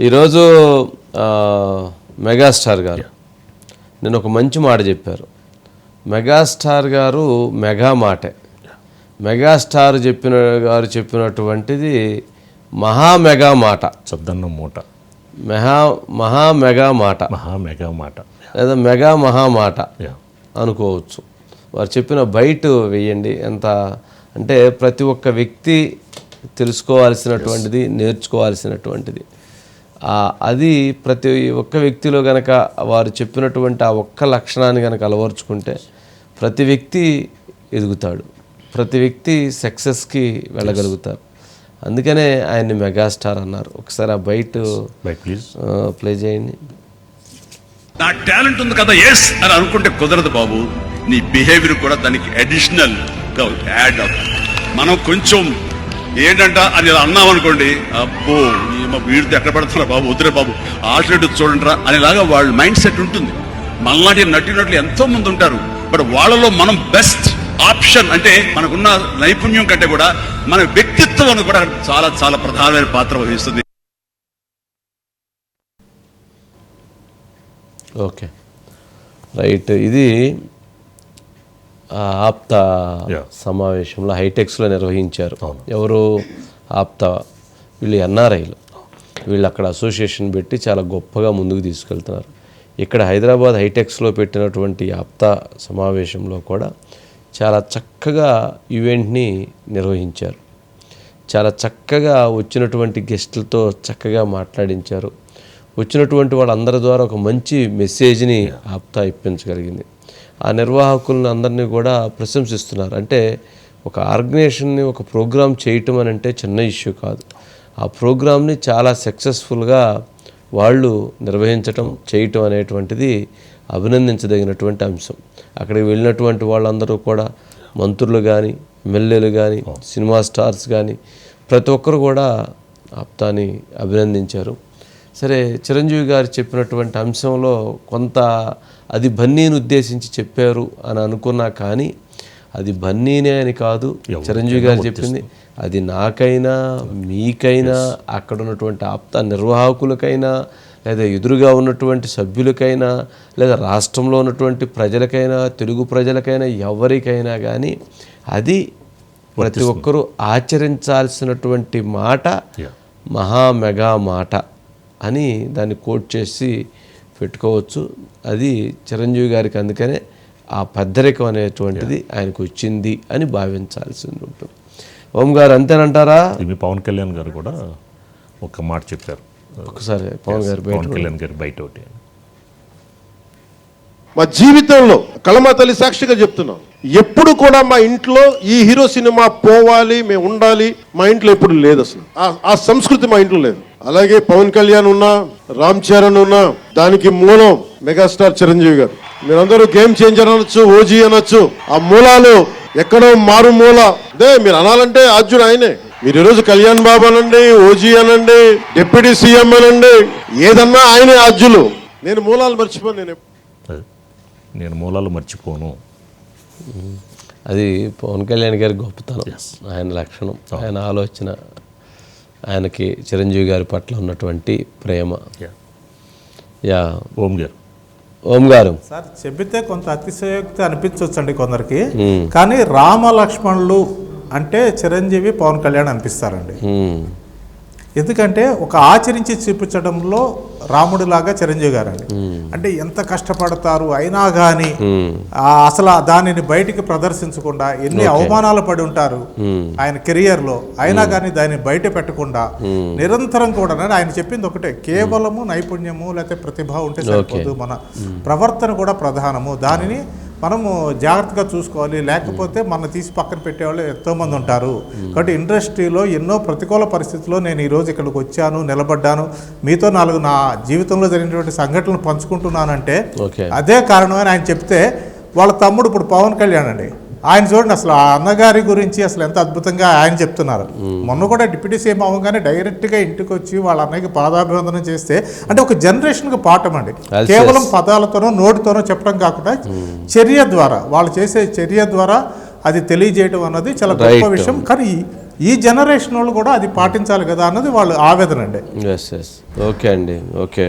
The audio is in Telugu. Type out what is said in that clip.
ఈరోజు మెగాస్టార్ గారు నేను ఒక మంచి మాట చెప్పారు. మెగాస్టార్ గారు మెగా మాటే. మెగాస్టార్ చెప్పిన గారు చెప్పినటువంటిది మహా మెగా మాట. సద్దన్నం మూట. మెహా మహా మెగా మాట. మహా మెగా మాట. లేదా మెగా మహా మాట అనుకోవచ్చు. వారు చెప్పిన బయట వేయండి. ఎంత అంటే ప్రతి ఒక్క వ్యక్తి తెలుసుకోవాల్సినటువంటిది నేర్చుకోవాల్సినటువంటిది. అది ప్రతి ఒక్క వ్యక్తిలో గనక వారు చెప్పినటువంటి ఆ ఒక్క లక్షణాన్ని గనక అలవర్చుకుంటే ప్రతి వ్యక్తి ఎదుగుతాడు. ప్రతి వ్యక్తి సక్సెస్కి వెళ్ళగలుగుతారు. అందుకనే ఆయన్ని మెగాస్టార్ అన్నారు. ఒకసారి ఆ బయట ప్లే చేయండి. నా టాలెంట్ ఉంది కదా ఎస్ అని అనుకుంటే కుదరదు బాబు. నీ బిహేవియర్ కూడా దానికి అడిషనల్గా యాడ్ అవ్వాలి మనం కొంచెం ఏంటంట? అని అన్నామనుకోండి అన్నాం అనుకోండి. అబ్బో వీడితో ఎక్కడ పడుతున్నా బాబు? వద్దురే బాబు. ఆల్టర్నేటివ్ చూడండిరా అనేలాగా వాళ్ళ మైండ్ సెట్ ఉంటుంది. మనలాంటి నటినట్లు ఎంతో మంది ఉంటారు. బట్ వాళ్ళలో మనం బెస్ట్ ఆప్షన్ అంటే మనకున్న నైపుణ్యం కంటే కూడా మన వ్యక్తిత్వం కూడా చాలా చాలా ప్రధానమైన పాత్ర వహిస్తుంది. ఓకే. రైట్. ఇది ఆప్తా. సమావేశంలో హైటెక్స్లో నిర్వహించారు. ఎవరు? ఆప్తా వీళ్ళు ఎన్ఆర్ఐలు. వీళ్ళు అక్కడ అసోసియేషన్ పెట్టి చాలా గొప్పగా ముందుకు తీసుకెళ్తున్నారు. ఇక్కడ హైదరాబాద్ హైటెక్స్లో పెట్టినటువంటి ఆప్తా సమావేశంలో కూడా చాలా చక్కగా ఈవెంట్ని నిర్వహించారు. చాలా చక్కగా వచ్చినటువంటి గెస్టులతో చక్కగా మాట్లాడించారు. వచ్చినటువంటి వాళ్ళందరి ద్వారా ఒక మంచి మెసేజ్ని ఆప్తా ఇప్పించగలిగింది. ఆ నిర్వాహకులను అందరినీ కూడా ప్రశంసిస్తున్నారు. అంటే ఒక ఆర్గనైజేషన్ని ఒక ప్రోగ్రామ్ చేయటం అని అంటే చిన్న ఇష్యూ కాదు. ఆ ప్రోగ్రామ్ని చాలా సక్సెస్ఫుల్గా వాళ్ళు నిర్వహించటం చేయటం అనేటువంటిది అభినందించదగినటువంటి అంశం. అక్కడికి వెళ్ళినటువంటి వాళ్ళందరూ కూడా మంత్రులు కానీ ఎమ్మెల్యేలు కానీ సినిమా స్టార్స్ కానీ ప్రతి ఒక్కరు కూడా ఆప్తాని అభినందించారు. సరే చిరంజీవి గారు చెప్పినటువంటి అంశంలో కొంత అది బన్నీని ఉద్దేశించి చెప్పారు అని అనుకున్నా కానీ అది బన్నీనే అని కాదు. చిరంజీవి గారు చెప్పింది అది నాకైనా మీకైనా అక్కడ ఉన్నటువంటి ఆప్త నిర్వాహకులకైనా లేదా ఎదురుగా ఉన్నటువంటి సభ్యులకైనా లేదా రాష్ట్రంలో ఉన్నటువంటి ప్రజలకైనా తెలుగు ప్రజలకైనా ఎవరికైనా కానీ అది ప్రతి ఒక్కరూ ఆచరించాల్సినటువంటి మాట. మహా మెగా మాట. అని దాన్ని కోట్ చేసి పెట్టుకోవచ్చు. అది చిరంజీవి గారికి అందుకనే ఆ పెద్దరికం అనేటువంటిది ఆయనకు వచ్చింది అని భావించాల్సి ఉంటుంది. ఓం గారు అంతేనంటారా? ఇది మీ పవన్ కళ్యాణ్ గారు కూడా ఒక మాట చెప్పారు. ఒకసారి పవన్ గారు బయట పవన్ కళ్యాణ్ గారు బయట ఒకటి. మా జీవితంలో కళమా తల్లి సాక్షిగా చెప్తున్నాం. ఎప్పుడు కూడా మా ఇంట్లో ఈ హీరో సినిమా పోవాలి మేము ఉండాలి మా ఇంట్లో ఎప్పుడు లేదు అసలు. ఆ- సంస్కృతి మా ఇంట్లో లేదు. అలాగే పవన్ కళ్యాణ్ ఉన్నా రామ్ చరణ్ ఉన్నా దానికి మూలం మెగాస్టార్ చిరంజీవి గారు. మీరందరూ గేమ్ చేంజర్ అనొచ్చు ఓజీ అనొచ్చు ఆ మూలాలు ఎక్కడో మారు మూల. అదే మీరు అనాలంటే అర్జున్ ఆయనే. మీరు ఈరోజు కళ్యాణ్ బాబు అనండి ఓజీ అనండి డిప్యూటీ సీఎం అనండి ఏదన్నా ఆయనే అర్జులు నేను మూలాలు మర్చిపోను నేను నేను మూలాలు మర్చిపోను. అది పవన్ కళ్యాణ్ గారి గొప్పతనం. ఆయన లక్షణం. ఆయన ఆలోచన ఆయనకి చిరంజీవి గారి పట్ల ఉన్నటువంటి ప్రేమ. Yeah yeah. ఓం గారు. ఓం గారు. సార్ చెబితే కొంత అతిశయోక్తి అనిపించవచ్చండి కొందరికి. కానీ రామ లక్ష్మణులు అంటే చిరంజీవి పవన్ కళ్యాణ్ అనిపిస్తారండి. ఉమ్, ఎందుకంటే ఒక ఆచరించి చూపించడంలో రాముడిలాగా చిరంజీవి గారండి. అంటే ఎంత కష్టపడతారు అయినా కానీ అసలు దానిని బయటికి ప్రదర్శించకుండా ఎన్ని అవమానాలు పడి ఉంటారు ఆయన కెరియర్లో అయినా కానీ దాన్ని బయట పెట్టకుండా నిరంతరం కూడా ఆయన చెప్పింది ఒకటే కేవలము నైపుణ్యము లేకపోతే ప్రతిభ ఉంటే సరిపోదు మన ప్రవర్తన కూడా ప్రధానము. దానిని మనము జాగ్రత్తగా చూసుకోవాలి. లేకపోతే మన తీసి పక్కన పెట్టేవాళ్ళు ఎంతో మంది ఉంటారు. కాబట్టి ఇండస్ట్రీలో ఎన్నో ప్రతికూల పరిస్థితుల్లో నేను ఈరోజు ఇక్కడికి వచ్చాను నిలబడ్డాను. మీతో నాలుగు నా జీవితంలో జరిగినటువంటి సంఘటనలు పంచుకుంటున్నానంటే అదే కారణమని ఆయన చెప్తే వాళ్ళ తమ్ముడు ఇప్పుడు పవన్ కళ్యాణ్ అండి. ఆయన చూడండి అసలు ఆ అన్నగారి గురించి అసలు ఎంత అద్భుతంగా ఆయన చెప్తున్నారు. మొన్న కూడా డిప్యూటీ సీఎం అవ్వగానే డైరెక్ట్గా ఇంటికి వచ్చి వాళ్ళ అన్నయ్యకి పాదాభివందనం చేస్తే అంటే ఒక జనరేషన్కి పాఠం అండి. కేవలం. పదాలతోనో నోటితోనో చెప్పడం కాకుండా చర్య ద్వారా వాళ్ళు చేసే చర్య ద్వారా అది తెలియజేయడం అన్నది చాలా గొప్ప. విషయం. కానీ ఈ జనరేషన్ వాళ్ళు కూడా అది పాటించాలి కదా అన్నది వాళ్ళు ఆవేదన అండి. ఓకే అండి. ఓకే